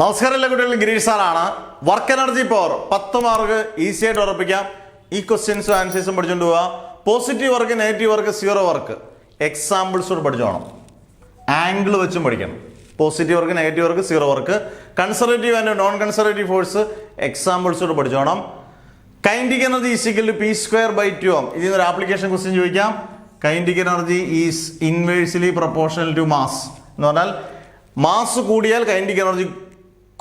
നമസ്കാരം എല്ലാ കുട്ടികളും ഗിരീഷ് സാറാണ്. വർക്ക് എനർജി പവർ പത്ത് മാർക്ക് ഈസി ആയിട്ട് ഉറപ്പിക്കാം. ഈ ക്വസ്റ്റ്യൻസും ആൻസേഴ്സും പഠിച്ചുകൊണ്ട് പോവുക positive work negative work zero work എക്സാമ്പിൾസോട് പഠിച്ചോണം. ആംഗിൾ വെച്ചും പഠിക്കണം. Positive work negative work zero work conservative and non conservative force എക്സാമ്പിൾസോട് പഠിച്ചോണം. Kinetic energy is equal P square by two m ഇതിൽ നിന്നൊരു ആപ്ലിക്കേഷൻ ക്വസ്റ്റ്യൻ ചോദിക്കാം. Kinetic energy is inversely proportional to mass എന്ന് പറഞ്ഞാൽ mass കൂടിയാൽ കൈൻഡിക് energy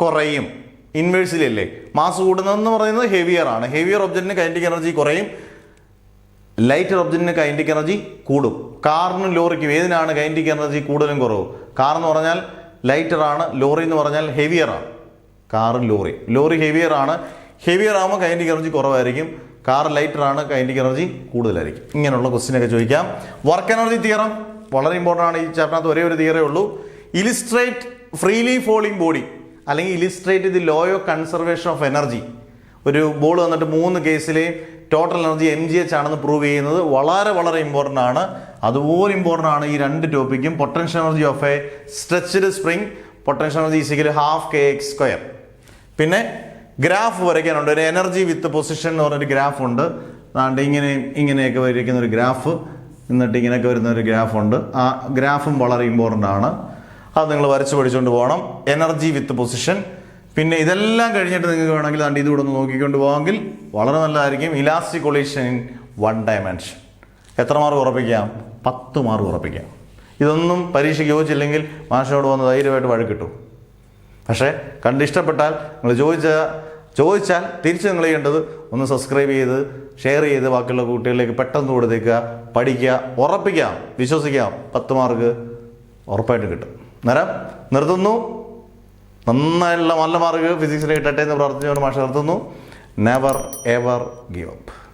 കുറയും. ഇൻവേഴ്സിലല്ലേ? Mass കൂടുന്നതെന്ന് പറയുന്നത് heavier ആണ്. Heavier ഒബ്ജക്റ്റിന് കൈന്റിക് എനർജി കുറയും. ലൈറ്റർ ഒബ്ജക്റ്റിന് കൈന്റിക് എനർജി കൂടും. കാറിനും ലോറിക്കും ഏതിനാണ് കൈന്റിക് എനർജി കൂടുതലും കുറവ്? കാർ എന്ന് പറഞ്ഞാൽ ലൈറ്റർ ആണ്. ലോറി എന്ന് പറഞ്ഞാൽ ഹെവിയർ ആണ്. കാറും ലോറി ലോറി ഹെവിയർ ആണ്. ഹെവിയർ ആകുമ്പോൾ കൈന്റിക് എനർജി കുറവായിരിക്കും. കാർ ലൈറ്റർ ആണ്. കൈന്റിക് എനർജി കൂടുതലായിരിക്കും. ഇങ്ങനെയുള്ള ക്വസ്റ്റ്യൻ ഒക്കെ ചോദിക്കാം. വർക്ക് എനർജി തിയറം വളരെ ഇമ്പോർട്ടന്റ് ആണ് ഈ ചാപ്റ്ററിനകത്ത് ഒരേ ഒരു തിയറേ ഉള്ളൂ. ഇലിസ്ട്രേറ്റ് ഫ്രീലി ഫോളിംഗ് ബോഡി അല്ലെങ്കിൽ illustrate the law of conservation of energy ഒരു ബോൾ വന്നിട്ട് മൂന്ന് കേസിലെ total energy M G H ആണെന്ന് പ്രൂവ് ചെയ്യുന്നത് വളരെ വളരെ ഇമ്പോർട്ടന്റ് ആണ്. അതുപോലെ ഇമ്പോർട്ടന്റ് ആണ് ഈ രണ്ട് ടോപ്പിക്കും potential energy of a stretched spring potential energy is equal half K X square പിന്നെ ഗ്രാഫ് വരയ്ക്കാനുണ്ട്. ഒരു എനർജി വിത്ത് പൊസിഷൻ എന്ന് പറഞ്ഞൊരു ഗ്രാഫ് ഉണ്ട്. അതാണ്ട് ഇങ്ങനെ ഇങ്ങനെയൊക്കെ വരയ്ക്കുന്ന ഒരു ഗ്രാഫ് എന്നിട്ട് ഇങ്ങനെയൊക്കെ വരുന്ന ഒരു ഗ്രാഫ് ഉണ്ട്. ആ ഗ്രാഫും വളരെ ഇമ്പോർട്ടന്റ് ആണ്. അത് നിങ്ങൾ വരച്ച് പഠിച്ചുകൊണ്ട് പോകണം. എനർജി വിത്ത് പൊസിഷൻ പിന്നെ ഇതെല്ലാം കഴിഞ്ഞിട്ട് നിങ്ങൾക്ക് വേണമെങ്കിൽ ദാണ്ട് ഇതുകൂടെ ഒന്ന് നോക്കിക്കൊണ്ട് പോകാമെങ്കിൽ വളരെ നല്ലതായിരിക്കും. Elastic collision in one dimension എത്ര മാർക്ക് ഉറപ്പിക്കാം? പത്ത് മാർക്ക് ഉറപ്പിക്കാം. ഇതൊന്നും പരീക്ഷയ്ക്ക് യോജിച്ചില്ലെങ്കിൽ മാഷിനോട് വന്ന് ധൈര്യമായിട്ട് വഴക്കിട്ടു പക്ഷേ കണ്ട് ഇഷ്ടപ്പെട്ടാൽ നിങ്ങൾ ചോദിച്ച ചോദിച്ചാൽ തിരിച്ച് നിങ്ങൾ ചെയ്യേണ്ടത് ഒന്ന് സബ്സ്ക്രൈബ് ചെയ്ത് ഷെയർ ചെയ്ത് ബാക്കിയുള്ള കുട്ടികളിലേക്ക് പെട്ടെന്ന് കൊടുത്തേക്കുക പഠിക്കുക ഉറപ്പിക്കാം വിശ്വസിക്കാം. പത്ത് മാർക്ക് ഉറപ്പായിട്ട് കിട്ടും. നേരം നിർത്തുന്നു. നന്നായിട്ടുള്ള നല്ല മാർക്ക് ഫിസിക്സിൽ കിട്ടട്ടെ എന്ന് പ്രാർത്ഥിച്ചുകൊണ്ട് മാഷ നിർത്തുന്നു. Never ever give up